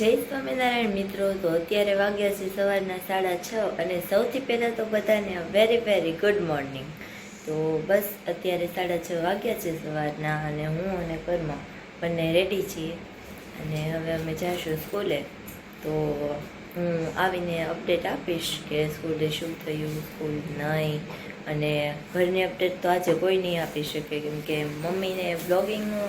જય સ્વામિનારાયણ મિત્રો. તો અત્યારે વાગ્યા છે સવારના સાડા છ અને સૌથી પહેલાં તો બધાને વેરી વેરી ગુડ મોર્નિંગ તો બસ અત્યારે સાડા છ વાગ્યા છે સવારના અને હું અને પરમા બંને રેડી છીએ. અને હવે અમે જઈશું સ્કૂલે. તો હું આવીને અપડેટ આપીશ કે સ્કૂલે શું થયું, સ્કૂલ નહીં. અને ઘરની અપડેટ તો આજે કોઈ નહીં આપી શકે કેમ કે મમ્મીને બ્લોગિંગનો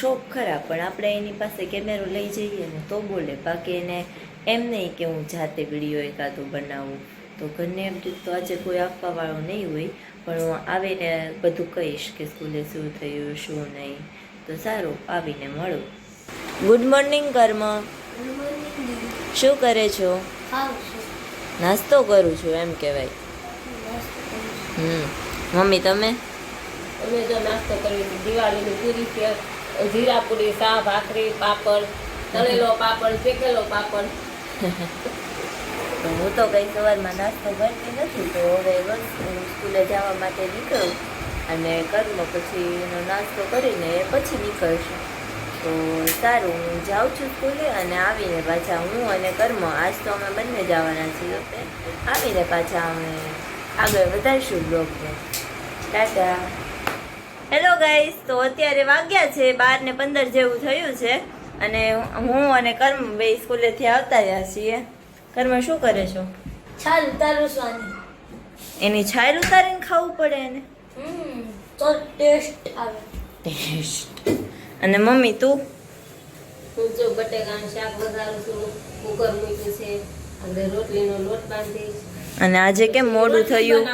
શોખ ખરા પણ આપણે એની પાસે કેમેરો લઈ જઈએ ને તો બોલે બાકી એને એમ નહીં કે હું જાતે વીડિયો એકાદો બનાવું. તો ઘરને એમ તો આજે કોઈ આપવાવાળો નહીં હોય પણ હું આવીને બધું કહીશ કે સ્કૂલે શું થયું શું નહીં. તો સારું આવીને મળું. ગુડ મોર્નિંગ કર્મ. શું કરે છો? નાસ્તો કરું છું એમ કહેવાય. હમ. મમ્મી તમે? અમે જો નાસ્તો કર્યો છે દિવાળીની પૂરી છે. જીરા પૂરી શાહ, ભાખરી, પાપડ, તળેલો પાપડ, શેકેલો પાપડ. તો હું તો કઈ સવારમાં નાસ્તો કરતી નથી, તો હવે સ્કૂલે જવા માટે નીકળું અને કર્મ પછી એનો નાસ્તો કરીને પછી નીકળશું. તો સારું, હું જાઉં છું સ્કૂલે અને આવીને પાછા હું અને કર્મ, આજ તો અમે બંને જવાના છીએ. આવીને પાછા અમે આગળ વધારીશું બ્લોગને. ટાટા. હેલો ગાઈસ તો અત્યારે વાગ્યા છે બાર ને પંદર જેવું થયું છે. અને હું અને કર્મ બે સ્કૂલેથી આવતા રહ્યા છીએ. કર્મ શું કરે છો? છાલ તારું સ્વાની એની છાયર ઉતારીને ખાવું પડે એને? હમ તો ટેસ્ટ આવે. ટેસ્ટ. અને મમ્મી તું? હું જો બટેકાનું શાક વઘારું છું કુકર મૂક્યું છે અને રોટલીનો લોટ બાંધીશ. અને આજે કેમ મોડું થયું.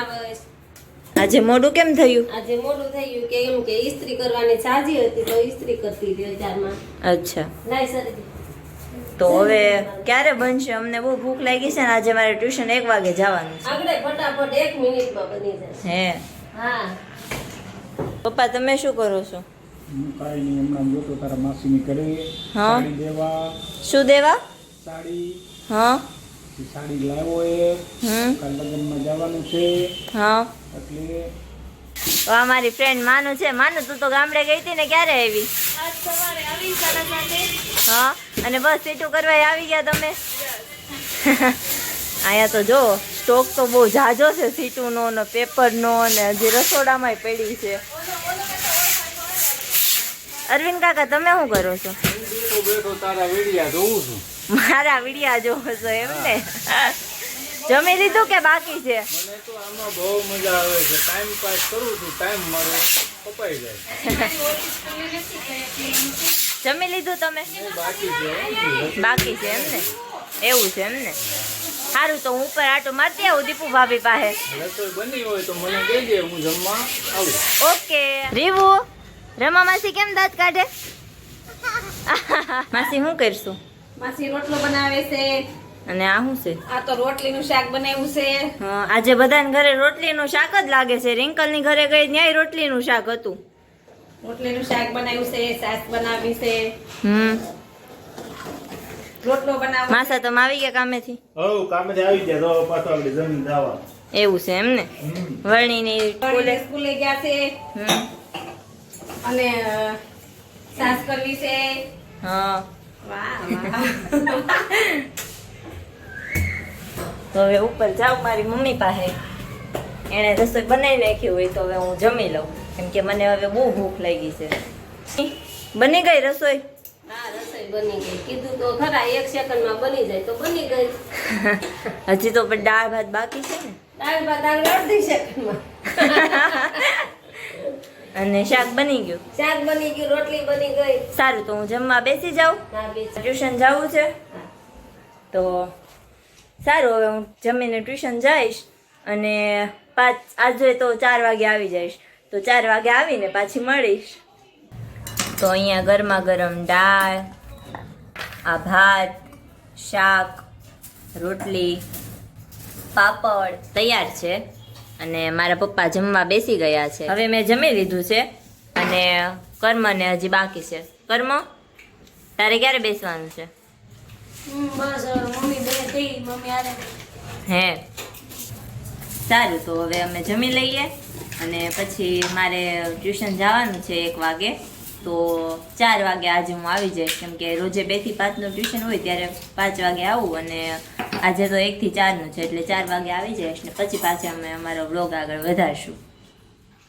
આજે મોડું કેમ થયું? આજે મોડું થયું કે એમ કે ઇસ્ત્રી કરવાની સાજી હતી તો ઇસ્ત્રી કરતી હતી અત્યારમાં અચ્છા. લાય સર તો હવે ક્યારે બનશે? અમને બહુ ભૂખ લાગી છે ને આજે મારે ટ્યુશન એક વાગે જવાનું છે. આપણે ફટાફટ એક મિનિટમાં બની જશે હે. હા. પપ્પા તમે શું કરો છો? હું કાઈ નહીં હમણાં જોતો તારા માસીની કરી હા. દેવા. શું દેવા? સાડી. હા. સાડી લાવો એ. હમ. કાલ લગ્નમાં જવાનું છે. હા. એટલે તો અમારી મારી ફ્રેન્ડ માનુ છે. માનુ તું તો ગામડે ગઈ હતી ને ક્યારે આવી? હા? અને બસ સીટું કરવા આવી ગયા તમે? અહીંયા તો જો સ્ટોક તો બહુ જાજો છે સીટુનો ને પેપરનો ને હજી રસોડામાંય પડી છે. અરવિંદ કાકા તમે શું કરો છો? બેઠો બેઠો તારા વેડિયા જોઉં છું. મારા વિડિયા જોવો છો એમ ને? જમી લીધું કે બાકી છે? મને તો આમાં બહુ મજા આવે છે. ટાઈમ પાસ કરું છું ટાઈમ મારો કપાઈ જાય. જમી લીધું તમે? બાકી છે. બાકી છે એમ ને? એવું છે એમ ને? સારું તો હું ઉપર આટો મારતી આવું દીપુ ભાભી પાસે. બની હોય તો મને કહેજે હું જમવા આવું. ઓકે. રીવુ રમા માસી કેમ દાંત કાઢે? માસી હું કરશું? માસી રોટલો બનાવે છે. અને આ શું છે? આ તો રોટલીનું શાક બનાવ્યું છે. આજે બધાને ઘરે રોટલીનું શાક જ લાગે છે. રિંકલની ઘરે ગઈ ત્યાંય રોટલીનું શાક હતું. રોટલીનું શાક બનાવ્યું છે સાસ બનાવી છે. હમ. રોટલો બનાવ માસા તમે આવી ગયા કામેથી? હવ કામેથી આવી ગયા. તો પાછો આપણે જમીન જવા એવું છે એમ ને વરણીની સ્કૂલે સ્કૂલે ગયા છે. અને સાસ કરવી છે. હા. વાહ વાહ. તો હવે ઉપર જાઉં મારી મમ્મી પાસે. એણે રસોઈ બનાવી નાખી હોય તો હવે હું જમી લઉં. કેમ કે મને હવે બહુ ભૂખ લાગી છે. બની ગઈ રસોઈ? હા રસોઈ બની ગઈ. કીધું તો ખરા એક સેકન્ડમાં બની જાય તો બની ગઈ. હજી તો પણ દાળ ભાત બાકી છે ને? દાળ ભાત અડધી સેકન્ડમાં. અને શાક બની ગયું? શાક બની ગયું રોટલી બની ગઈ. સારું તો હું જમવા બેસી જાઉં. ટ્યુશન જવું છે. તો સારું, હવે હું જમીને ટ્યુશન જઈશ અને પાંચ, આજે તો ચાર વાગે આવી જઈશ. તો ચાર વાગે આવીને પાછી મળીશ. તો અહીંયા ગરમા ગરમ દાળ, આ ભાત, શાક, રોટલી, પાપડ તૈયાર છે. અને મારા પપ્પા જમવા બેસી ગયા છે. હવે મેં જમી લીધું છે અને કર્મને હજી બાકી છે. કર્મ, તારે ક્યારે બેસવાનું છે? બસ મમ્મી બે થઈ મમ્મી આરે હે. સારું, તો હવે અમે જમી લઈએ અને પછી મારે ટ્યુશન જવાનું છે એક વાગે. તો ચાર વાગે આજે હું આવી જઈશ, કેમ કે રોજે બેથી પાંચનું ટ્યુશન હોય ત્યારે પાંચ વાગે આવું અને આજે તો એક થી ચારનું છે, એટલે ચાર વાગે આવી જઈશ ને પછી પાછા અમે અમારો બ્લોગ આગળ વધારશું.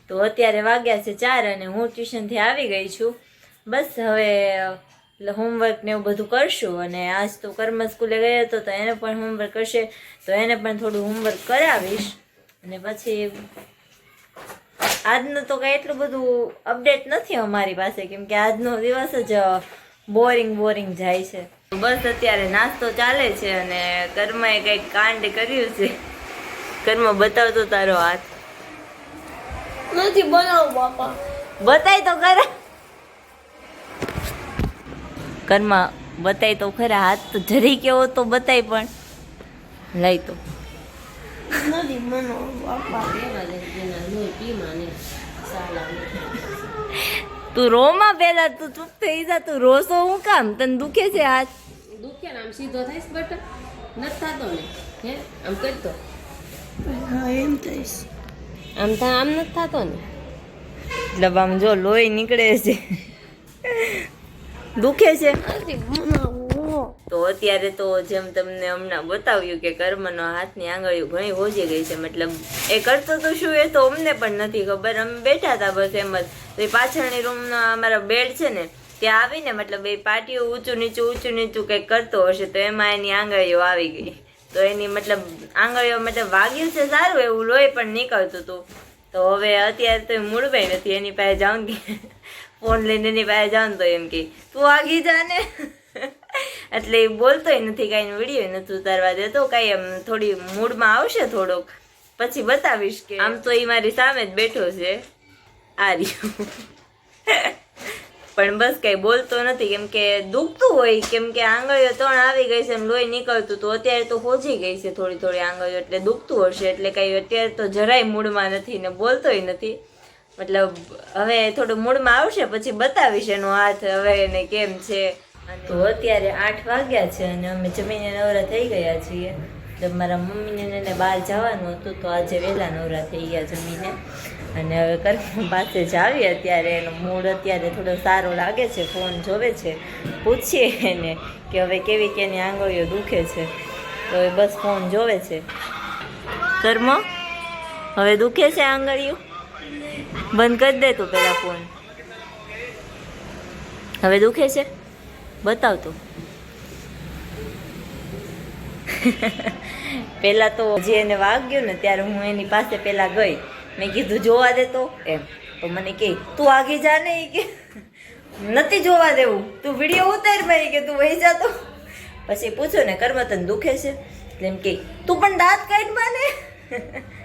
તો અત્યારે વાગ્યા છે ચાર અને હું ટ્યુશનથી આવી ગઈ છું. બસ હવે હોમવર્ક ને એવું બધું કરશું અને આજ તો કર્મ સ્કૂલે ગયો હતો તો એને પણ હોમવર્ક કરશે તો એને પણ થોડું હોમવર્ક કરાવીશ. અને પછી આજનું તો કંઈ એટલું બધું અપડેટ નથી અમારી પાસે કેમ કે આજનો દિવસ જ બોરિંગ બોરિંગ જાય છે. બસ અત્યારે નાસ્તો ચાલે છે અને કર્મએ કંઈક કાંડ કર્યું છે. કર્મ બતાવતો તારો હાથ. નથી બનાવું બાપા. બતાય તો ખરા. કર્મ બતાય તો ખરા હાથ તો જરી કેવો તો બતાય પણ. લઈ તો. તું રોમાં પેલા તું ચૂપ થઈ જા તું રોસો હું કામ? તને દુખે છે હાથ દુખે ને આમ સીધો થઈશ બટ નથી થતો ને. હે? આમ કરતો હા એમ થઈશ. આમ તો આમ નથી થતો ને. એટલે આમ જો લોહી નીકળે છે. દુખે છે. તો અત્યારે તો જેમ તમને હમણાં બતાવ્યું કે કર્મનો હાથની આંગળીઓ ઘણી હોજી ગઈ છે મતલબ એ કરતો તો શું એ તો અમને પણ નથી ખબર. અમે બેઠા હતા બસ એમ જ. તો એ પાછળની રૂમના અમારા બેડ છે ને ત્યાં આવીને મતલબ એ પાટીઓ ઊંચું નીચું ઊંચું નીચું કંઈક કરતો હશે તો એમાં એની આંગળીઓ આવી ગઈ. તો એની મતલબ આંગળીઓ મતલબ વાગ્યું છે સારું એવું લોહી પણ નીકળતું હતું. તો હવે અત્યારે તો મૂળભાઈ નથી એની પાસે જાઉં કે ફોન લઈને એની પાસે જાઉં તો એમ કે, તું આગી જાને એટલે બોલતોય નથી કાંઈ વીડિયો નથી ઉતારવા દેતો. કાંઈ એમ થોડી મૂડમાં આવશે થોડોક. પછી બતાવીશ કે આમ તો એ મારી સામે જ બેઠો છે. આ રહ્યું. પણ બસ કાંઈ બોલતો નથી. કેમ કે દુખતું હોય, કેમ કે આંગળીઓ ત્રણ આવી ગઈ છે એમ લોહી નીકળતું તો અત્યારે તો હોજી ગઈ છે થોડી થોડી આંગળીઓ, એટલે દુખતું હશે. એટલે કઈ અત્યારે તો જરાય મૂડમાં નથી ને બોલતોય નથી. મતલબ, હવે થોડું મૂડમાં આવશે, પછી બતાવીશ એનો હાથ હવે એને કેમ છે. તો અત્યારે આઠ વાગ્યા છે અને અમે જમીને નવરા થઈ ગયા છીએ. તો મારા મમ્મીને એને બહાર જવાનું હતું, તો આજે વહેલા નવરા થઈ ગયા જમીને. અને હવે કર્મ પાસે જ આવી અત્યારે. એનો મૂડ અત્યારે થોડો સારો લાગે છે, ફોન જોવે છે. પૂછીએ એને કે હવે કેવી કેની આંગળીઓ દુખે છે. તો એ બસ ફોન જોવે છે. કર્મ હવે દુખે છે આંગળીઓ? બંધ કરી દે તું પેલા ફોન હવે દુખે છે? બતાવ તું. પેલા તો જે એને વાગ્યું ને ત્યારે હું એની પાસે પેલા ગઈ. મેં કીધું, જોવા દે તો. એમ. તો મને કે, તું આગી જા ને. ઈ કે, નથી જોવા દેવું. તું વીડિયો ઉતાર મારી કે તું વહી જા તો. પછી પૂછો ને કર્મ તને દુખે છે? એમ કે, તું પણ દાંત કાઢ માને.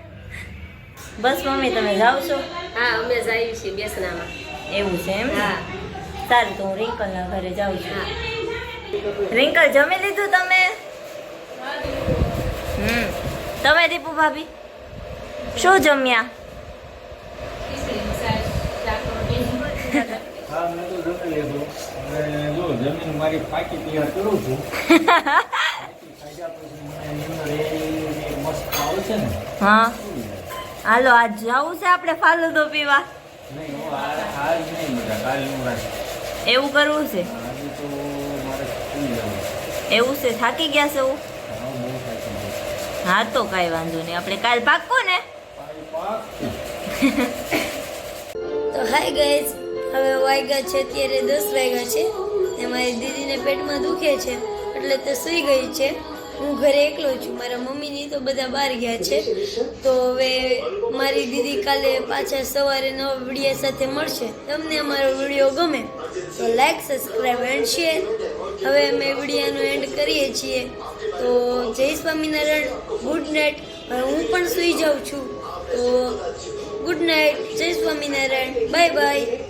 બસ મમ્મી તમે જાઓ છો? હા અમે જઈએ છીએ બેસનામાં. એવું છે એમ હા. સારું તો હું રિંકલના ઘરે જાઉં છું. રિંકલ જમી લીધું તમે? હમ. તમે દીપુ ભાભી? શું જમ્યા? હા મેં તો જમી લીધું. અને જો જમીન મારી પાકી તૈયાર કરું છું. પછી મને નીંદર એવી મસ્ત આવે છે ને હા. હાલો આજ જવું છે આપણે ફાલુદો પીવા? એવું કરવું છે. એવું છે થાકી ગયા છે? એવું હા તો કાંઈ વાંધો નહીં. આપણે કાલ પાકો ને? તો હાય ગાઈઝ હવે વાગ્યા છે અત્યારે દસ વાગ્યા છે ને મારી દીદીને પેટમાં દુખે છે એટલે તે સૂઈ ગઈ છે. હું ઘરે એકલો છું, મારા મમ્મીની તો બધા બહાર ગયા છે. તો હવે મારી દીદી કાલે પાછા સવારે નવા વીડિયો સાથે મળશે. તમને અમારો વીડિયો ગમે તો લાઈક સબસ્ક્રાઈબ એન્ડ શેર હવે અમે વિડીયાનો એન્ડ કરીએ છીએ. તો જય સ્વામિનારાયણ ગુડ નાઇટ હું પણ સૂઈ જાઉં છું. તો ગુડ નાઇટ જય સ્વામિનારાયણ. Bye bye